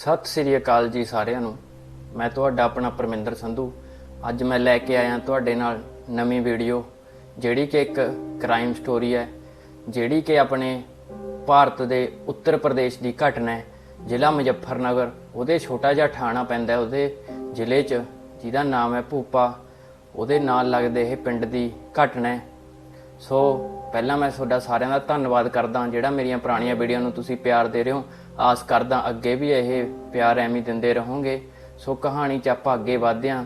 ਸਤਿ ਸ੍ਰੀ ਅਕਾਲ ਜੀ ਸਾਰਿਆਂ ਨੂੰ। ਮੈਂ ਤੁਹਾਡਾ ਆਪਣਾ ਪਰਮਿੰਦਰ ਸੰਧੂ। ਅੱਜ ਮੈਂ ਲੈ ਕੇ ਆਇਆ ਤੁਹਾਡੇ ਨਾਲ ਨਵੀਂ ਵੀਡੀਓ, ਜਿਹੜੀ ਕਿ ਇੱਕ ਕ੍ਰਾਈਮ ਸਟੋਰੀ ਹੈ, ਜਿਹੜੀ ਕਿ ਆਪਣੇ ਭਾਰਤ ਦੇ ਉੱਤਰ ਪ੍ਰਦੇਸ਼ ਦੀ ਘਟਨਾ ਹੈ। ਜ਼ਿਲ੍ਹਾ ਮੁਜ਼ੱਫਰਨਗਰ, ਉਹਦੇ ਛੋਟਾ ਜਿਹਾ ਥਾਣਾ ਪੈਂਦਾ ਉਹਦੇ ਜ਼ਿਲ੍ਹੇ 'ਚ, ਜਿਹਦਾ ਨਾਮ ਹੈ ਭੂਪਾ। ਉਹਦੇ ਨਾਲ ਲੱਗਦੇ ਇਹ ਪਿੰਡ ਦੀ ਘਟਨਾ ਸੋ, ਪਹਿਲਾਂ ਮੈਂ ਤੁਹਾਡਾ ਸਾਰਿਆਂ ਦਾ ਧੰਨਵਾਦ ਕਰਦਾ ਜਿਹੜਾ ਮੇਰੀਆਂ ਪੁਰਾਣੀਆਂ ਵੀਡੀਓ ਨੂੰ ਤੁਸੀਂ ਪਿਆਰ ਦੇ ਰਹੇ ਹੋ। ਆਸ ਕਰਦਾ ਅੱਗੇ ਵੀ ਇਹ ਪਿਆਰ ਐਵੇਂ ਦਿੰਦੇ ਰਹੋਗੇ। ਸੋ ਕਹਾਣੀ ਚ ਆਪਾਂ ਅੱਗੇ ਵਧਦੇ ਹਾਂ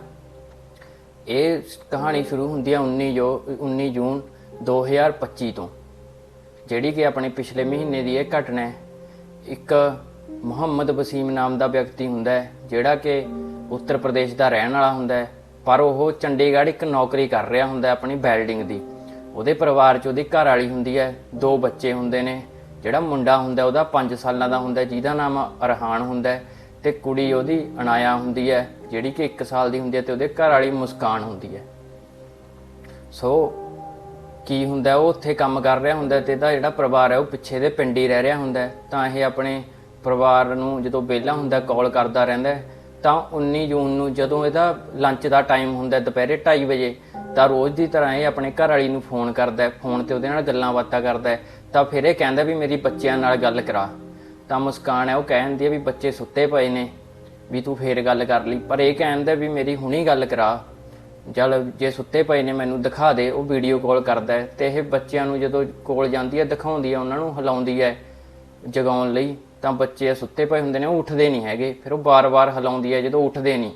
ਇਹ ਕਹਾਣੀ ਸ਼ੁਰੂ ਹੁੰਦੀ ਹੈ 19 ਜੋ 19 ਜੂਨ 2025 ਤੋਂ, ਜਿਹੜੀ ਕਿ ਆਪਣੇ ਪਿਛਲੇ ਮਹੀਨੇ ਦੀ ਇਹ ਘਟਨਾ ਹੈ। ਇੱਕ ਮੁਹੰਮਦ ਵਸੀਮ ਨਾਮ ਦਾ ਵਿਅਕਤੀ ਹੁੰਦਾ ਹੈ, ਜਿਹੜਾ ਕਿ ਉੱਤਰ ਪ੍ਰਦੇਸ਼ ਦਾ ਰਹਿਣ ਵਾਲਾ ਹੁੰਦਾ ਹੈ, ਪਰ ਉਹ ਚੰਡੀਗੜ੍ਹ ਇੱਕ ਨੌਕਰੀ ਕਰ ਰਿਹਾ ਹੁੰਦਾ ਹੈ ਆਪਣੀ ਵੈਲਡਿੰਗ ਦੀ। ਉਹਦੇ ਪਰਿਵਾਰ 'ਚ ਉਹਦੀ ਘਰ ਵਾਲੀ ਹੁੰਦੀ ਹੈ, ਦੋ ਬੱਚੇ ਹੁੰਦੇ ਨੇ। ਜਿਹੜਾ ਮੁੰਡਾ ਹੁੰਦਾ ਉਹਦਾ 5 ਸਾਲਾਂ ਦਾ ਹੁੰਦਾ ਜਿਹਦਾ ਨਾਮ ਅਰਹਾਨ ਹੁੰਦਾ ਹੈ, ਤੇ ਕੁੜੀ ਉਹਦੀ ਅਨਾਇਆ ਹੁੰਦੀ ਹੈ ਜਿਹੜੀ ਕਿ 1 ਸਾਲ ਦੀ ਹੁੰਦੀ ਹੈ ਤੇ ਉਹਦੇ ਘਰ ਵਾਲੀ ਮੁਸਕਾਨ ਹੁੰਦੀ ਹੈ। ਸੋ ਕੀ ਹੁੰਦਾ ਉਹ ਉੱਥੇ ਕੰਮ ਕਰ ਰਿਹਾ ਹੁੰਦਾ ਹੈ ਤੇ ਇਹਦਾ ਜਿਹੜਾ ਪਰਿਵਾਰ ਹੈ ਉਹ ਪਿੱਛੇ ਦੇ ਪਿੰਡ ਹੀ ਰਹਿ ਰਿਹਾ ਹੁੰਦਾ ਤਾਂ ਇਹ ਆਪਣੇ ਪਰਿਵਾਰ ਨੂੰ ਜਦੋਂ ਵਿਹਲਾ ਹੁੰਦਾ ਕਾਲ ਕਰਦਾ ਰਹਿੰਦਾ ਤਾਂ 19 ਜੂਨ ਨੂੰ ਜਦੋਂ ਇਹਦਾ ਲੰਚ ਦਾ ਟਾਈਮ ਹੁੰਦਾ ਦੁਪਹਿਰੇ 2:30 ਵਜੇ ਤਾਂ ਰੋਜ਼ ਦੀ ਤਰ੍ਹਾਂ ਇਹ ਆਪਣੇ ਘਰ ਵਾਲੀ ਨੂੰ ਫੋਨ ਕਰਦਾ ਫੋਨ ਤੇ ਉਹਦੇ ਨਾਲ ਗੱਲਾਂ ਬਾਤਾਂ ਕਰਦਾ ਤਾਂ ਫਿਰ ਇਹ ਕਹਿੰਦਾ ਵੀ ਮੇਰੀ ਬੱਚਿਆਂ ਨਾਲ ਗੱਲ ਕਰਾ। ਤਾਂ ਮੁਸਕਾਨ ਹੈ, ਉਹ ਕਹਿੰਦੀ ਹੈ ਵੀ ਬੱਚੇ ਸੁੱਤੇ ਪਏ ਨੇ, ਵੀ ਤੂੰ ਫੇਰ ਗੱਲ ਕਰ ਲਈ। ਪਰ ਇਹ ਕਹਿੰਦਾ ਵੀ ਮੇਰੀ ਹੁਣੀ ਗੱਲ ਕਰਾ। ਜਲ ਜੇ ਸੁੱਤੇ ਪਏ ਨੇ, ਮੈਨੂੰ ਦਿਖਾ ਦੇ, ਉਹ ਵੀਡੀਓ ਕਾਲ ਕਰਦਾ ਹੈ। ਤੇ ਇਹ ਬੱਚਿਆਂ ਨੂੰ ਜਦੋਂ ਕੋਲ ਜਾਂਦੀ ਹੈ, ਦਿਖਾਉਂਦੀ ਹੈ, ਉਹਨਾਂ ਨੂੰ ਹਿਲਾਉਂਦੀ ਹੈ ਜਗਾਉਣ ਲਈ। ਤਾਂ ਬੱਚੇ ਸੁੱਤੇ ਪਏ ਹੁੰਦੇ ਨੇ, ਉਹ ਉੱਠਦੇ ਨਹੀਂ ਹੈਗੇ। ਫਿਰ ਉਹ ਬਾਰ-ਬਾਰ ਹਿਲਾਉਂਦੀ ਹੈ, ਜਦੋਂ ਉੱਠਦੇ ਨਹੀਂ,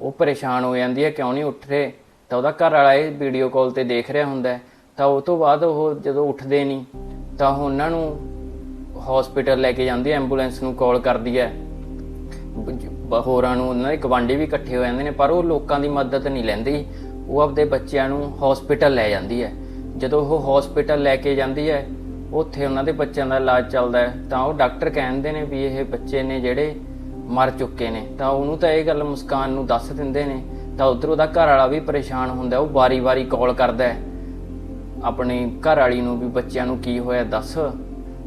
ਉਹ ਪਰੇਸ਼ਾਨ ਹੋ ਜਾਂਦੀ ਹੈ, ਕਿਉਂ ਨਹੀਂ ਉੱਠ ਰਹੇ ਤਾਂ ਉਹਦਾ ਘਰ ਵਾਲਾ ਇਹ ਵੀਡੀਓ ਕਾਲ ਤੇ ਦੇਖ ਰਿਹਾ ਹੁੰਦਾ ਤਾਂ ਉਹ ਤੋਂ ਬਾਅਦ ਉਹ ਜਦੋਂ ਉੱਠਦੇ ਨਹੀਂ, ਤਾਂ ਉਹਨਾਂ ਨੂੰ ਹਸਪੀਟਲ ਲੈ ਕੇ ਜਾਂਦੀ ਹੈ ਐਂਬੂਲੈਂਸ ਨੂੰ ਕਾਲ ਕਰਦੀ ਹੈ। ਹੋਰਾਂ ਨੂੰ ਉਹਨਾਂ ਦੇ ਗਵਾਂਢੀ ਵੀ ਇਕੱਠੇ ਹੋ ਜਾਂਦੇ ਨੇ, ਪਰ ਉਹ ਲੋਕਾਂ ਦੀ ਮਦਦ ਨਹੀਂ ਲੈਂਦੀ। ਉਹ ਆਪਦੇ ਬੱਚਿਆਂ ਨੂੰ ਹਸਪੀਟਲ ਲੈ ਜਾਂਦੀ ਹੈ। ਜਦੋਂ ਉਹ ਹਸਪੀਟਲ ਲੈ ਕੇ ਜਾਂਦੀ ਹੈ, ਉੱਥੇ ਉਹਨਾਂ ਦੇ ਬੱਚਿਆਂ ਦਾ ਇਲਾਜ ਚੱਲਦਾ ਹੈ। ਤਾਂ ਉਹ ਡਾਕਟਰ ਕਹਿੰਦੇ ਨੇ ਵੀ ਇਹ ਬੱਚੇ ਨੇ ਜਿਹੜੇ ਮਰ ਚੁੱਕੇ ਨੇ। ਤਾਂ ਉਹਨੂੰ ਤਾਂ ਇਹ ਗੱਲ ਮੁਸਕਾਨ ਨੂੰ ਦੱਸ ਦਿੰਦੇ ਨੇ ਤਾਂ ਉਧਰ ਉਹਦਾ ਘਰ ਵਾਲਾ ਵੀ ਪਰੇਸ਼ਾਨ ਹੁੰਦਾ, ਉਹ ਵਾਰੀ-ਵਾਰੀ ਕਾਲ ਕਰਦਾ ਹੈ। ਆਪਣੀ ਘਰ ਵਾਲੀ ਨੂੰ ਵੀ ਬੱਚਿਆਂ ਨੂੰ ਕੀ ਹੋਇਆ ਦੱਸ।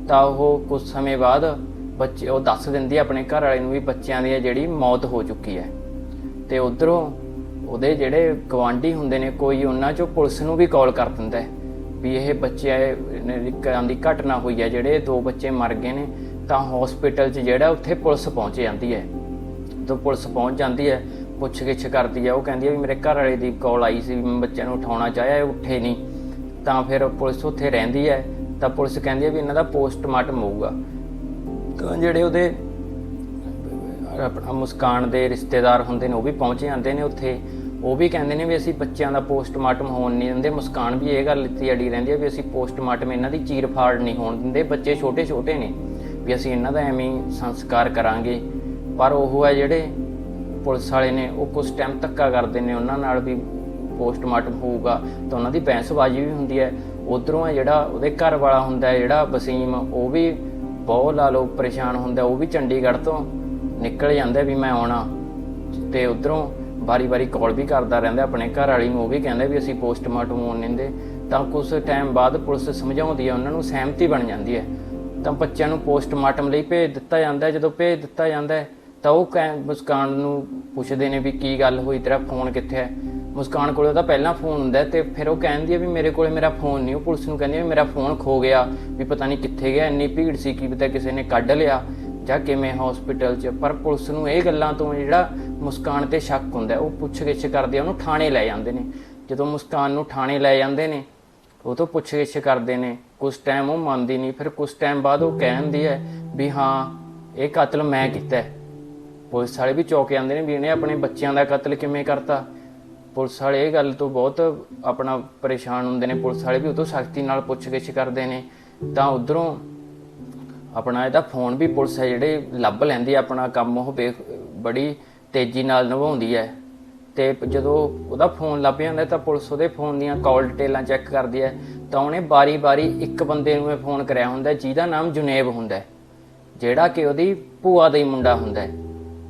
ਤਾਂ ਉਹ ਕੁਝ ਸਮੇਂ ਬਾਅਦ ਬੱਚੇ, ਉਹ ਦੱਸ ਦਿੰਦੀ ਆਪਣੇ ਘਰ ਵਾਲੇ ਨੂੰ ਵੀ ਬੱਚਿਆਂ ਦੀ ਜਿਹੜੀ ਮੌਤ ਹੋ ਚੁੱਕੀ ਹੈ। ਤੇ ਉਧਰੋਂ ਉਹਦੇ ਜਿਹੜੇ ਗਵਾਂਢੀ ਹੁੰਦੇ ਨੇ, ਕੋਈ ਉਹਨਾਂ ਚੋਂ ਪੁਲਿਸ ਨੂੰ ਵੀ ਕਾਲ ਕਰ ਦਿੰਦਾ ਹੈ ਵੀ ਇਹ ਬੱਚੇ ਕਾਂ ਦੀ ਘਟਨਾ ਹੋਈ ਹੈ, ਜਿਹੜੇ ਦੋ ਬੱਚੇ ਮਰ ਗਏ ਨੇ, ਤਾਂ ਹਸਪੀਟਲ 'ਚ ਜਿਹੜਾ ਉੱਥੇ ਪੁਲਿਸ ਪਹੁੰਚ ਜਾਂਦੀ ਹੈ। ਜਦੋਂ ਪੁਲਿਸ ਪਹੁੰਚ ਜਾਂਦੀ ਹੈ ਪੁੱਛ ਗਿੱਛ ਕਰਦੀ ਹੈ ਉਹ ਕਹਿੰਦੀ ਹੈ ਵੀ ਮੇਰੇ ਘਰ ਵਾਲੇ ਦੀ ਕਾਲ ਆਈ ਸੀ ਵੀ ਮੈਂ ਬੱਚਿਆਂ ਨੂੰ ਉਠਾਉਣਾ ਚਾਹਿਆ, ਇਹ ਉੱਠੇ ਨਹੀਂ। ਤਾਂ ਫਿਰ ਪੁਲਿਸ ਉੱਥੇ ਰਹਿੰਦੀ ਹੈ ਤਾਂ ਪੁਲਿਸ ਕਹਿੰਦੀ ਹੈ ਵੀ ਇਹਨਾਂ ਦਾ ਪੋਸਟਮਾਰਟਮ ਹੋਊਗਾ। ਤਾਂ ਜਿਹੜੇ ਉਹਦੇ, ਆਪਣਾ ਮੁਸਕਾਨ ਦੇ ਰਿਸ਼ਤੇਦਾਰ ਹੁੰਦੇ ਨੇ, ਉਹ ਵੀ ਪਹੁੰਚ ਜਾਂਦੇ ਨੇ ਉੱਥੇ। ਉਹ ਵੀ ਕਹਿੰਦੇ ਨੇ ਵੀ ਅਸੀਂ ਬੱਚਿਆਂ ਦਾ ਪੋਸਟਮਾਰਟਮ ਹੋਣ ਨਹੀਂ ਦਿੰਦੇ। ਮੁਸਕਾਨ ਵੀ ਇਹ ਗੱਲ ਇੱਥੇ ਅੜੀ ਰਹਿੰਦੀ ਹੈ ਵੀ ਅਸੀਂ ਪੋਸਟਮਾਰਟਮ ਇਹਨਾਂ ਦੀ ਚੀਰ ਫਾੜ ਨਹੀਂ ਹੋਣ ਦਿੰਦੇ। ਬੱਚੇ ਛੋਟੇ ਛੋਟੇ ਨੇ, ਵੀ ਅਸੀਂ ਇਹਨਾਂ ਦਾ ਐਵੇਂ ਸੰਸਕਾਰ ਕਰਾਂਗੇ। ਪਰ ਉਹ ਹੈ ਜਿਹੜੇ ਪੁਲਿਸ ਵਾਲੇ ਨੇ, ਉਹ ਕੁਝ ਟਾਈਮ ਧੱਕਾ ਕਰਦੇ ਨੇ ਉਹਨਾਂ ਨਾਲ ਵੀ ਪੋਸਟਮਾਰਟਮ ਹੋਊਗਾ, ਤਾਂ ਉਹਨਾਂ ਦੀ ਬੈਂਸਬਾਜ਼ੀ ਵੀ ਹੁੰਦੀ ਹੈ। ਉਧਰੋਂ ਹੈ ਜਿਹੜਾ ਉਹਦੇ ਘਰ ਵਾਲਾ ਹੁੰਦਾ ਹੈ, ਜਿਹੜਾ ਵਸੀਮ, ਉਹ ਵੀ ਬਹੁਤ ਲਾ ਲਓ ਪਰੇਸ਼ਾਨ ਹੁੰਦਾ ਉਹ ਵੀ ਚੰਡੀਗੜ੍ਹ ਤੋਂ ਨਿਕਲ ਜਾਂਦਾ ਵੀ ਮੈਂ ਆਉਣਾ। ਤੇ ਉਧਰੋਂ ਵਾਰੀ-ਵਾਰੀ ਕਾਲ ਵੀ ਕਰਦਾ ਰਹਿੰਦਾ ਆਪਣੇ ਘਰ ਵਾਲੀ ਨੂੰ, ਉਹ ਵੀ ਕਹਿੰਦਾ ਵੀ ਅਸੀਂ ਪੋਸਟਮਾਰਟਮ ਹੋਣ ਨਹੀਂ ਦਿੰਦੇ। ਤਾਂ ਕੁਝ ਟਾਈਮ ਬਾਅਦ ਪੁਲਿਸ ਸਮਝਾਉਂਦੀ ਹੈ, ਉਹਨਾਂ ਨੂੰ ਸਹਿਮਤੀ ਬਣ ਜਾਂਦੀ ਹੈ। ਤਾਂ ਬੱਚਿਆਂ ਨੂੰ ਪੋਸਟਮਾਰਟਮ ਲਈ ਭੇਜ ਦਿੱਤਾ ਜਾਂਦਾ ਜਦੋਂ ਭੇਜ ਦਿੱਤਾ ਜਾਂਦਾ ਹੈ ਤਾਂ ਉਹ ਕਹਿ- ਮੁਸਕਾਨ ਨੂੰ ਪੁੱਛਦੇ ਨੇ ਵੀ ਕੀ ਗੱਲ ਹੋਈ, ਤੇਰਾ ਫੋਨ ਕਿੱਥੇ ਹੈ? ਮੁਸਕਾਨ ਕੋਲੇ ਉਹਦਾ ਪਹਿਲਾਂ ਫੋਨ ਹੁੰਦਾ ਹੈ ਤੇ ਫਿਰ ਉਹ ਕਹਿੰਦੀ ਹੈ ਵੀ ਮੇਰੇ ਕੋਲੇ ਮੇਰਾ ਫੋਨ ਨਹੀਂ। ਉਹ ਪੁਲਿਸ ਨੂੰ ਕਹਿੰਦੀ ਹੈ ਵੀ ਮੇਰਾ ਫੋਨ ਖੋ ਗਿਆ, ਵੀ ਪਤਾ ਨਹੀਂ ਕਿੱਥੇ ਗਿਆ, ਇੰਨੀ ਭੀੜ ਸੀ, ਕੀ ਪਤਾ ਕਿਸੇ ਨੇ ਕੱਢ ਲਿਆ ਜਾਂ ਕਿਵੇਂ ਹਸਪੀਟਲ 'ਚ। ਪਰ ਪੁਲਿਸ ਨੂੰ ਇਹ ਗੱਲਾਂ ਤੋਂ ਜਿਹੜਾ ਮੁਸਕਾਨ ਤੇ ਸ਼ੱਕ ਹੁੰਦਾ ਉਹ ਪੁੱਛ-ਗਿੱਛ ਕਰਦੇ ਆ, ਉਹਨੂੰ ਥਾਣੇ ਲੈ ਜਾਂਦੇ ਨੇ। ਜਦੋਂ ਮੁਸਕਾਨ ਨੂੰ ਥਾਣੇ ਲੈ ਜਾਂਦੇ ਨੇ, ਉਹ ਤੋਂ ਪੁੱਛ-ਗਿੱਛ ਕਰਦੇ ਨੇ ਕੁਝ ਟਾਈਮ ਉਹ ਮੰਨਦੀ ਨਹੀਂ, ਫਿਰ ਕੁਝ ਟਾਈਮ ਬਾਅਦ ਉਹ ਕਹਿੰਦੀ ਹੈ ਵੀ ਹਾਂ, ਇਹ ਕਤਲ ਮੈਂ ਕੀਤਾ ਹੈ। ਪੁਲਿਸ ਵਾਲੇ ਵੀ ਚੌਕ ਆਉਂਦੇ ਨੇ ਵੀ ਇਹਨੇ ਆਪਣੇ ਬੱਚਿਆਂ ਦਾ ਕਤਲ ਕਿਵੇਂ ਕਰਤਾ। ਪੁਲਿਸ ਵਾਲੇ ਇਹ ਗੱਲ ਤੋਂ ਬਹੁਤ ਆਪਣਾ ਪਰੇਸ਼ਾਨ ਹੁੰਦੇ ਨੇ। ਪੁਲਿਸ ਵਾਲੇ ਵੀ ਉਹ ਤੋਂ ਸਖਤੀ ਨਾਲ ਪੁੱਛਗਿੱਛ ਕਰਦੇ ਨੇ। ਤਾਂ ਉਧਰੋਂ ਆਪਣਾ ਇਹਦਾ ਫੋਨ ਵੀ ਪੁਲਿਸ ਹੈ ਜਿਹੜੇ ਲੱਭ ਲੈਂਦੀ ਆਪਣਾ ਕੰਮ, ਉਹ ਬੇ- ਬੜੀ ਤੇਜ਼ੀ ਨਾਲ ਨਿਭਾਉਂਦੀ ਹੈ। ਤੇ ਜਦੋਂ ਉਹਦਾ ਫੋਨ ਲੱਭ ਜਾਂਦਾ ਤਾਂ ਪੁਲਿਸ ਉਹਦੇ ਫੋਨ ਦੀਆਂ ਕਾਲ ਡਿਟੇਲਾਂ ਚੈੱਕ ਕਰਦੀ ਹੈ। ਤਾਂ ਉਹਨੇ ਬਾਰੀ-ਬਾਰੀ ਇੱਕ ਬੰਦੇ ਨੂੰ ਇਹ ਫੋਨ ਕਰਿਆ ਹੁੰਦਾ ਜਿਹਦਾ ਨਾਮ ਜੁਨੇਬ ਹੁੰਦਾ ਜਿਹੜਾ ਕਿ ਉਹਦੀ ਭੂਆ ਦਾ ਹੀ ਮੁੰਡਾ ਹੁੰਦਾ ਹੈ।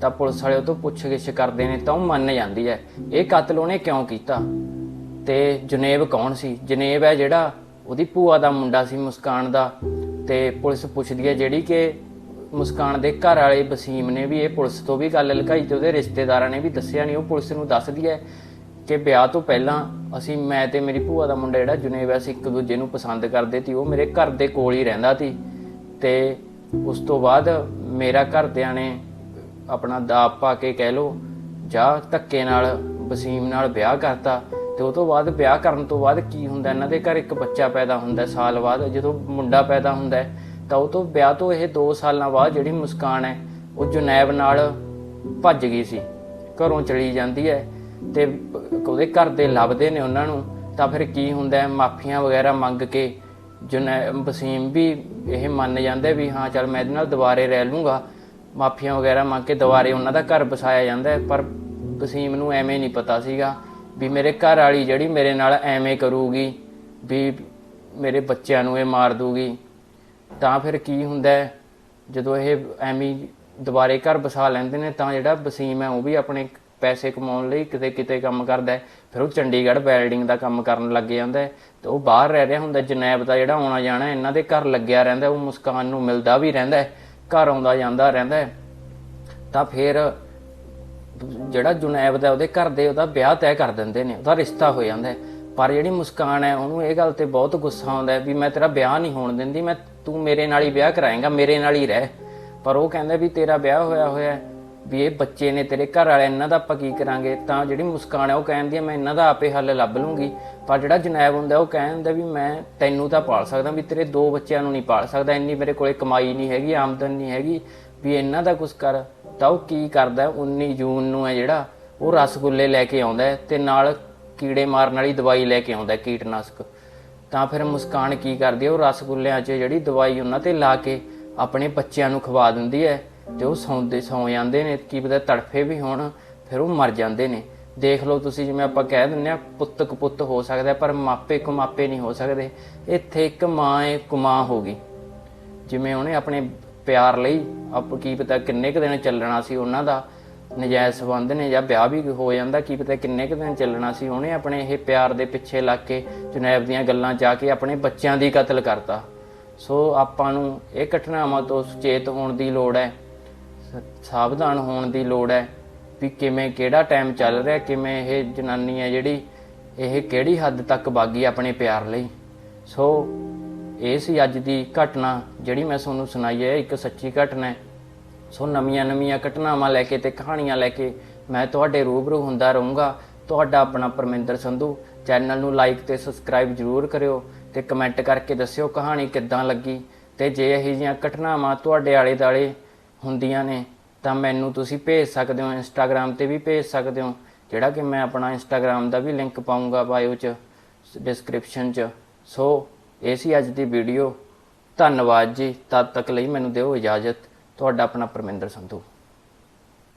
ਤਾਂ ਪੁਲਿਸ ਵਾਲੇ ਉਹ ਤੋਂ ਪੁੱਛਗਿੱਛ ਕਰਦੇ ਨੇ ਤਾਂ ਉਹ ਮੰਨ ਜਾਂਦੀ ਹੈ। ਇਹ ਕਤਲ ਉਹਨੇ ਕਿਉਂ ਕੀਤਾ? ਤੇ ਜੁਨੇਬ ਕੌਣ ਸੀ? ਜੁਨੇਬ ਹੈ ਜਿਹੜਾ ਉਹਦੀ ਭੂਆ ਦਾ ਮੁੰਡਾ ਸੀ ਮੁਸਕਾਨ ਦਾ। ਤੇ ਪੁਲਿਸ ਪੁੱਛਦੀ ਹੈ ਜਿਹੜੀ ਕਿ ਮੁਸਕਾਨ ਦੇ ਘਰ ਵਾਲੇ ਵਸੀਮ ਨੇ ਵੀ ਇਹ ਪੁਲਿਸ ਤੋਂ ਵੀ ਗੱਲ ਲੁਕਾਈ ਤੇ ਉਹਦੇ ਰਿਸ਼ਤੇਦਾਰਾਂ ਨੇ ਵੀ ਦੱਸਿਆ ਨਹੀਂ। ਉਹ ਪੁਲਿਸ ਨੂੰ ਦੱਸਦੀ ਹੈ ਕਿ ਵਿਆਹ ਤੋਂ ਪਹਿਲਾਂ ਅਸੀਂ, ਮੈਂ ਤੇ ਮੇਰੀ ਭੂਆ ਦਾ ਮੁੰਡਾ ਜਿਹੜਾ ਜੁਨੇਬ ਜੁਨੇਵ ਅਸੀਂ ਇੱਕ ਦੂਜੇ ਨੂੰ ਪਸੰਦ ਕਰਦੇ ਸੀ। ਉਹ ਮੇਰੇ ਘਰ ਦੇ ਕੋਲ ਹੀ ਰਹਿੰਦਾ ਸੀ। ਤੇ ਉਸ ਤੋਂ ਬਾਅਦ ਮੇਰਾ ਘਰਦਿਆਂ ਨੇ ਆਪਣਾ ਦਾਬ ਪਾ ਕੇ ਕਹਿ ਲੋ ਜਾਂ ਧੱਕੇ ਨਾਲ, ਵਸੀਮ ਨਾਲ ਵਿਆਹ ਕਰਤਾ, ਤੇ ਉਹ ਤੋਂ ਬਾਅਦ ਵਿਆਹ ਕਰਨ ਤੋਂ ਬਾਅਦ ਕੀ ਹੁੰਦਾ? ਇਹਨਾਂ ਦੇ ਘਰ ਇੱਕ ਬੱਚਾ ਪੈਦਾ ਹੁੰਦਾ ਸਾਲ ਬਾਅਦ, ਜਦੋਂ ਮੁੰਡਾ ਪੈਦਾ ਹੁੰਦਾ ਤਾਂ ਉਹ ਤੋਂ ਵਿਆਹ ਤੋਂ ਇਹ 2 ਸਾਲਾਂ ਬਾਅਦ ਜਿਹੜੀ ਮੁਸਕਾਨ ਹੈ, ਉਹ ਜੁਨੈਬ ਨਾਲ ਭੱਜ ਗਈ ਸੀ। ਘਰੋਂ ਚਲੀ ਜਾਂਦੀ ਹੈ, ਤੇ ਉਹਦੇ ਘਰ ਦੇ ਲੱਭਦੇ ਨੇ ਉਹਨਾਂ ਨੂੰ, ਤਾਂ ਫਿਰ ਕੀ ਹੁੰਦਾ ਹੈ? ਮਾਫੀਆਂ ਵਗੈਰਾ ਮੰਗ ਕੇ ਜੁਨੈ, ਵਸੀਮ ਵੀ ਇਹ ਮੰਨ ਜਾਂਦਾ ਵੀ, ਹਾਂ, ਚਲ ਮੈਂ ਇਹਦੇ ਨਾਲ ਦੁਬਾਰੇ ਰਹਿ ਲੂੰਗਾ ਮਾਫੀਆਂ ਵਗੈਰਾ ਮੰਗ ਕੇ ਦੁਬਾਰੇ ਉਹਨਾਂ ਦਾ ਘਰ ਵਸਾਇਆ ਜਾਂਦਾ ਹੈ, ਪਰ ਵਸੀਮ ਨੂੰ ਐਵੇਂ ਨਹੀਂ ਪਤਾ ਸੀਗਾ ਵੀ ਮੇਰੇ ਘਰ ਵਾਲੀ ਜਿਹੜੀ ਮੇਰੇ ਨਾਲ ਐਵੇਂ ਕਰੂਗੀ, ਵੀ ਮੇਰੇ ਬੱਚਿਆਂ ਨੂੰ ਇਹ ਮਾਰ ਦੂਗੀ। ਤਾਂ ਫਿਰ ਕੀ ਹੁੰਦਾ ਜਦੋਂ ਇਹ ਐਵੇਂ ਦੁਬਾਰੇ ਘਰ ਵਸਾ ਲੈਂਦੇ ਨੇ, ਤਾਂ ਜਿਹੜਾ ਵਸੀਮ ਹੈ ਉਹ ਵੀ ਆਪਣੇ ਪੈਸੇ ਕਮਾਉਣ ਲਈ ਕਿਤੇ ਕਿਤੇ ਕੰਮ ਕਰਦਾ ਹੈ। ਫਿਰ ਉਹ ਚੰਡੀਗੜ੍ਹ ਵੈਲਡਿੰਗ ਦਾ ਕੰਮ ਕਰਨ ਲੱਗ ਜਾਂਦਾ ਹੈ ਤੇ ਉਹ ਬਾਹਰ ਰਹਿ ਰਿਹਾ ਹੁੰਦਾ, ਜਨੈਬ ਦਾ ਜਿਹੜਾ ਆਉਣਾ ਜਾਣਾ ਇਹਨਾਂ ਦੇ ਘਰ ਲੱਗਿਆ ਰਹਿੰਦਾ, ਉਹ ਮੁਸਕਾਨ ਨੂੰ ਮਿਲਦਾ ਵੀ ਰਹਿੰਦਾ ਹੈ। ਘਰ ਆਉਂਦਾ ਜਾਂਦਾ ਰਹਿੰਦਾ ਹੈ ਤਾਂ ਫਿਰ ਜਿਹੜਾ ਜੁਨੈਬ ਦਾ ਉਹਦੇ ਘਰ ਦੇ ਉਹਦਾ ਵਿਆਹ ਤੈਅ ਕਰ ਦਿੰਦੇ ਨੇ ਉਹਦਾ ਰਿਸ਼ਤਾ ਹੋ ਜਾਂਦਾ ਹੈ। ਪਰ ਜਿਹੜੀ ਮੁਸਕਾਨ ਹੈ ਉਹਨੂੰ ਇਹ ਗੱਲ ਤੇ ਬਹੁਤ ਗੁੱਸਾ ਆਉਂਦਾ ਹੈ ਵੀ ਮੈਂ ਤੇਰਾ ਵਿਆਹ ਨਹੀਂ ਹੋਣ ਦਿੰਦੀ ਮੈਂ ਤੂੰ ਮੇਰੇ ਨਾਲ ਹੀ ਵਿਆਹ ਕਰਾਏਗਾ ਮੇਰੇ ਨਾਲ ਹੀ ਰਹਿ। ਪਰ ਉਹ ਕਹਿੰਦਾ ਵੀ ਤੇਰਾ ਵਿਆਹ ਹੋਇਆ ਹੋਇਆ ਹੈ, ਵੀ ਇਹ ਬੱਚੇ ਨੇ ਤੇਰੇ ਘਰ ਵਾਲੇ ਇਹਨਾਂ ਦਾ ਆਪਾਂ ਕੀ ਕਰਾਂਗੇ? ਤਾਂ ਜਿਹੜੀ ਮੁਸਕਾਨ ਹੈ ਉਹ ਕਹਿੰਦੀ ਹੈ ਮੈਂ ਇਹਨਾਂ ਦਾ ਆਪੇ ਹੱਲ ਲੱਭ ਲੂੰਗੀ। ਪਰ ਜਿਹੜਾ ਜਨੈਬ ਹੁੰਦਾ ਉਹ ਕਹਿੰਦਾ ਵੀ ਮੈਂ ਤੈਨੂੰ ਤਾਂ ਪਾਲ ਸਕਦਾ ਵੀ ਤੇਰੇ ਦੋ ਬੱਚਿਆਂ ਨੂੰ ਨਹੀਂ ਪਾਲ ਸਕਦਾ। ਇੰਨੀ ਮੇਰੇ ਕੋਲੇ ਕਮਾਈ ਨਹੀਂ ਹੈਗੀ ਆਮਦਨ ਨਹੀਂ ਹੈਗੀ। ਵੀ ਇਹਨਾਂ ਦਾ ਕੁਝ ਕਰ। ਤਾਂ ਉਹ ਕੀ ਕਰਦਾ ਹੈ, 19 ਜੂਨ ਨੂੰ ਹੈ ਜਿਹੜਾ ਉਹ ਰਸਗੁੱਲੇ ਲੈ ਕੇ ਆਉਂਦਾ ਹੈ ਤੇ ਨਾਲ ਕੀੜੇ ਮਾਰਨ ਵਾਲੀ ਦਵਾਈ ਲੈ ਕੇ ਆਉਂਦਾ ਕੀਟਨਾਸ਼ਕ। ਤਾਂ ਫਿਰ ਮੁਸਕਾਨ ਕੀ ਕਰਦੀ ਹੈ? ਉਹ ਰਸਗੁੱਲਿਆਂ 'ਚ ਜਿਹੜੀ ਦਵਾਈ ਉਹਨਾਂ ਤੇ ਲਾ ਕੇ ਆਪਣੇ ਬੱਚਿਆਂ ਨੂੰ ਖਵਾ ਦਿੰਦੀ ਹੈ। ਤੇ ਉਹ ਸੌਂਦੇ ਸੌਂ ਜਾਂਦੇ ਨੇ, ਕੀ ਪਤਾ ਤੜਫੇ ਵੀ ਹੋਣ, ਫਿਰ ਉਹ ਮਰ ਜਾਂਦੇ ਨੇ। ਦੇਖ ਲਓ ਤੁਸੀਂ, ਜਿਵੇਂ ਆਪਾਂ ਕਹਿ ਦਿੰਦੇ ਆ ਪੁੱਤ ਕਪੁੱਤ ਹੋ ਸਕਦਾ, ਪਰ ਮਾਪੇ ਕੁਮਾਪੇ ਨਹੀਂ ਹੋ ਸਕਦੇ। ਇੱਥੇ ਇੱਕ ਮਾਂ ਏ ਕੁਮਾਂ ਹੋ ਗਈ। ਜਿਵੇਂ ਉਹਨੇ ਆਪਣੇ ਪਿਆਰ ਲਈ, ਆਪ ਕੀ ਪਤਾ ਕਿੰਨੇ ਕੁ ਦਿਨ ਚੱਲਣਾ ਸੀ ਉਹਨਾਂ ਦਾ, ਨਜਾਇਜ਼ ਸੰਬੰਧ ਨੇ ਜਾਂ ਵਿਆਹ ਵੀ ਹੋ ਜਾਂਦਾ, ਕੀ ਪਤਾ ਕਿੰਨੇ ਕੁ ਦਿਨ ਚੱਲਣਾ ਸੀ ਉਹਨੇ ਆਪਣੇ ਇਹ ਪਿਆਰ ਦੇ ਪਿੱਛੇ ਲੱਗ ਕੇ, ਜੁਨੈਬ ਦੀਆਂ ਗੱਲਾਂ ਜਾ ਕੇ ਆਪਣੇ ਬੱਚਿਆਂ ਦੀ ਕਤਲ ਕਰਤਾ। ਸੋ ਆਪਾਂ ਨੂੰ ਇਹ ਘਟਨਾਵਾਂ ਤੋਂ ਸੁਚੇਤ ਹੋਣ ਦੀ ਲੋੜ ਹੈ। ਸਾਵਧਾਨ ਹੋਣ ਦੀ ਲੋੜ ਹੈ ਵੀ ਕਿਵੇਂ ਕਿਹੜਾ ਟਾਈਮ ਚੱਲ ਰਿਹਾ, ਕਿਵੇਂ ਇਹ ਜਨਾਨੀ ਹੈ ਜਿਹੜੀ, ਇਹ ਕਿਹੜੀ ਹੱਦ ਤੱਕ ਬਾਗੀ ਆਪਣੇ ਪਿਆਰ ਲਈ। ਸੋ ਇਹ ਸੀ ਅੱਜ ਦੀ ਘਟਨਾ ਜਿਹੜੀ ਮੈਂ ਤੁਹਾਨੂੰ ਸੁਣਾਈ ਹੈ, ਇੱਕ ਸੱਚੀ ਘਟਨਾ ਹੈ। ਸੋ ਨਵੀਆਂ ਨਵੀਆਂ ਘਟਨਾਵਾਂ ਲੈ ਕੇ ਤੇ ਕਹਾਣੀਆਂ ਲੈ ਕੇ ਮੈਂ ਤੁਹਾਡੇ ਰੂਬਰੂ ਹੁੰਦਾ ਰਹੂੰਗਾ। ਤੁਹਾਡਾ ਆਪਣਾ ਪਰਮਿੰਦਰ ਸੰਧੂ, ਚੈਨਲ ਨੂੰ ਲਾਈਕ ਤੇ ਸਬਸਕ੍ਰਾਈਬ ਜਰੂਰ ਕਰਿਓ ਤੇ ਕਮੈਂਟ ਕਰਕੇ ਦੱਸਿਓ ਕਹਾਣੀ ਕਿੱਦਾਂ ਲੱਗੀ। ਤੇ ਜੇ ਇਹੋ ਜਿਹੀਆਂ ਘਟਨਾਵਾਂ ਤੁਹਾਡੇ ਆਲੇ ਦਾਲੇ ਹੁੰਦੀਆਂ ਨੇ, ਤਾਂ ਮੈਨੂੰ ਤੁਸੀਂ ਭੇਜ ਸਕਦੇ ਹੋ ਇੰਸਟਾਗ੍ਰam ਤੇ ਵੀ ਭੇਜ ਸਕਦੇ ਹੋ, ਜਿਹੜਾ ਕਿ ਮੈਂ ਆਪਣਾ ਇੰਸਟਾਗ੍ਰam ਦਾ ਵੀ ਲਿੰਕ ਪਾਉਂਗਾ ਬਾਇਓ 'ਚ ਡਿਸਕ੍ਰਿਪਸ਼ਨ 'ਚ। ਸੋ ਇਹ ਸੀ ਅੱਜ ਦੀ ਵੀਡੀਓ ਧੰਨਵਾਦ ਜੀ, ਤਦ ਤੱਕ ਲਈ ਮੈਨੂੰ ਦਿਓ ਇਜਾਜ਼ਤ। ਤੁਹਾਡਾ ਆਪਣਾ ਪਰਮਿੰਦਰ ਸੰਧੂ।